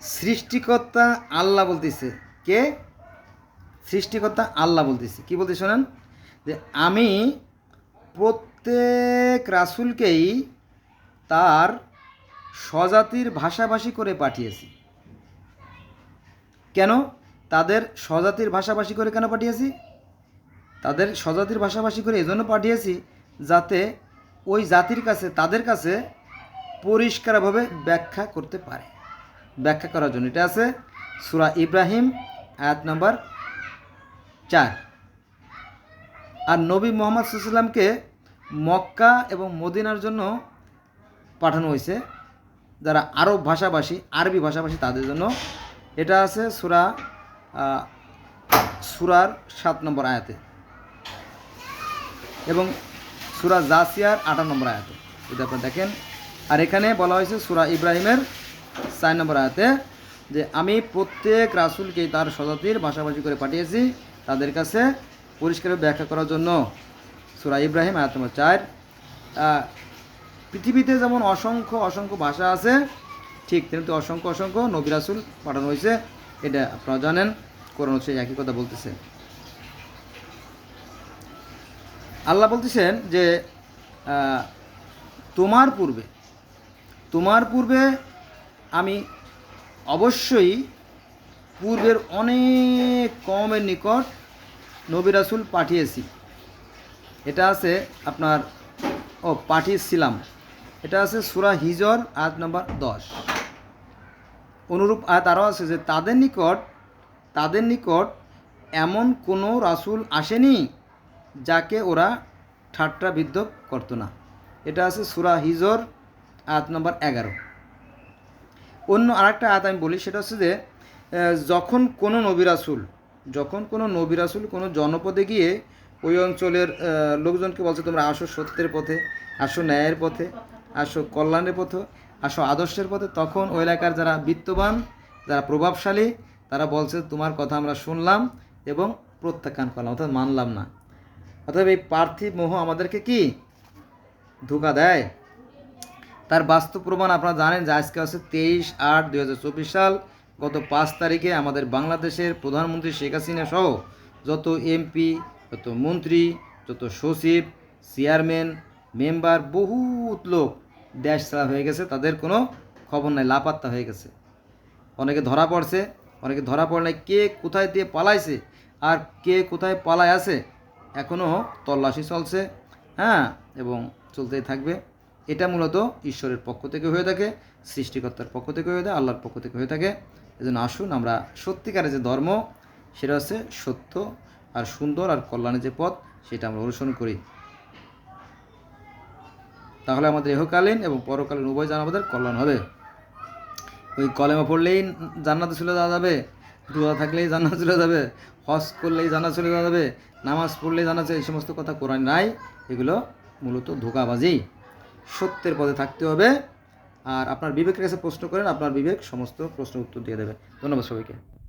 সৃষ্টিকর্তা আল্লাহ বলতেছে। কে? সৃষ্টিকর্তা আল্লাহ বলতেছে। কি বলতে শোনেন? যে আমি প্রত্যেক রাসুলকেই তার স্বজাতির ভাষাভাষী করে পাঠিয়েছি। কেন? তাদের স্বজাতির ভাষাভাষী করে কেন পাঠিয়েছি? তাদের স্বজাতির ভাষাভাষী করে এজন্য পাঠিয়েছি যাতে ওই জাতির কাছে, তাদের কাছে পরিষ্কারভাবে ব্যাখ্যা করতে পারে। ব্যাখ্যা করার জন্য। এটা আছে সুরা ইব্রাহিম, আয়াত নম্বর চার। আর নবী মোহাম্মদ সাল্লামকে মক্কা এবং মদিনার জন্য পাঠানো হয়েছে। যারা আরব ভাষাভাষী, আরবি ভাষাভাষী, তাদের জন্য। এটা আছে সুরা সুরার সাত নম্বর আয়াতে। এবং সুরা জাসিয়ার আঠারো নম্বর আয়াতে। যদি আপনারা দেখেন, আর এখানে বলা হয়েছে সুরা ইব্রাহিমের চার নম্বর আয়াতে যে, আমি প্রত্যেক রাসুলকে তার স্বজাতির ভাষাভাষী করে পাঠিয়েছি তাদের কাছে পরিষ্কার ব্যাখ্যা করার জন্য। সুরা ইব্রাহিম আয়াত নম্বর চার। পৃথিবীতে যেমন অসংখ্য অসংখ্য ভাষা আছে, ঠিক তেমনি অসংখ্য অসংখ্য নবী রাসুল পাঠানো হয়েছে, এটা আপনারা জানেন, কোরআন সেই একই কথা বলতেছে। আল্লাহ বলতেছেন যে তোমার পূর্বে তোমার পূর্বে আমি অবশ্যই পূর্বের অনেক কমের নিকট নবী রাসুল পাঠিয়েছি। এটা আছে আপনার, ও, পাঠিয়েছিলাম। এটা আছে সুরা হিজর, আয়াত নম্বর দশ। অনুরূপ আয়াত আরও আছে যে, তাদের নিকট তাদের নিকট এমন কোনো রাসূল আসেনি যাকে ওরা ঠাট্টা বিদ্ধ করতো না। এটা আছে সুরা হিজর, আয়াত নম্বর এগারো। অন্য আরেকটা আয়াত আমি বলি, সেটা হচ্ছে যে যখন কোনো নবী রাসূল, যখন কোনো নবী রাসূল কোনো জনপদে গিয়ে ওই অঞ্চলের লোকজনকে বলছে, তোমরা আসো সত্যের পথে, আসো ন্যায়ের পথে, আসো কল্যাণের পথে, আসো আদর্শের পথে, তখন ওই এলাকার যারা বিত্তবান, যারা প্রভাবশালী, তারা বলছে, তোমার কথা আমরা শুনলাম এবং প্রত্যাখ্যান করলাম, অর্থাৎ মানলাম না। অর্থাৎ এই পার্থিব মোহ আমাদেরকে কি? ধোকা দেয়? তার বাস্তব প্রমাণ আপনারা জানেন যে আজকে হচ্ছে তেইশ আট দুই সাল, গত পাঁচ তারিখে আমাদের বাংলাদেশের প্রধানমন্ত্রী শেখ হাসিনা সহ যত এমপি, যত মন্ত্রী, যত সচিব, চেয়ারম্যান, মেম্বার, বহুত লোক দেশ ছাড়া হয়ে গেছে, তাদের কোনো খবর নাই, লাপাত্তা হয়ে গেছে। অনেকে ধরা পড়ছে, অনেকে ধরা পড়ে নাই কে কোথায় দিয়ে পালাইছে আর কে কোথায় পালায় আছে এখনও তল্লাশি চলছে হ্যাঁ এবং চলতেই থাকবে। এটা মূলত ঈশ্বরের পক্ষ থেকে হয়ে থাকে, সৃষ্টিকর্তার পক্ষ থেকে হয়ে থাকে, আল্লাহর পক্ষ থেকে হয়ে থাকে। এজন্য আসুন আমরা সত্যিকারের যে ধর্ম, সেটা হচ্ছে সত্য আর সুন্দর আর কল্যাণের যে পথ, সেটা আমরা অনুসরণ করি। তাহলে আমাদের ইহকালীন এবং পরকালীন উভয় জানা আমাদের কল্যাণ হবে। ওই কলেমা পড়লেই জান্নাতে চলে যাওয়া যাবে, রোজা থাকলেই জান্নাত চলে যাবে, হজ করলেই জান্নাত চলে যাওয়া যাবে, নামাজ পড়লেই চলে- এই সমস্ত কথা কোরআন নাই। এগুলো মূলত ধোকাবাজি। সত্যের পথে থাকতে হবে। আর আপনার বিবেকের কাছে প্রশ্ন করেন, আপনার বিবেক সমস্ত প্রশ্ন উত্তর দিয়ে দেবে। ধন্যবাদ সবাইকে।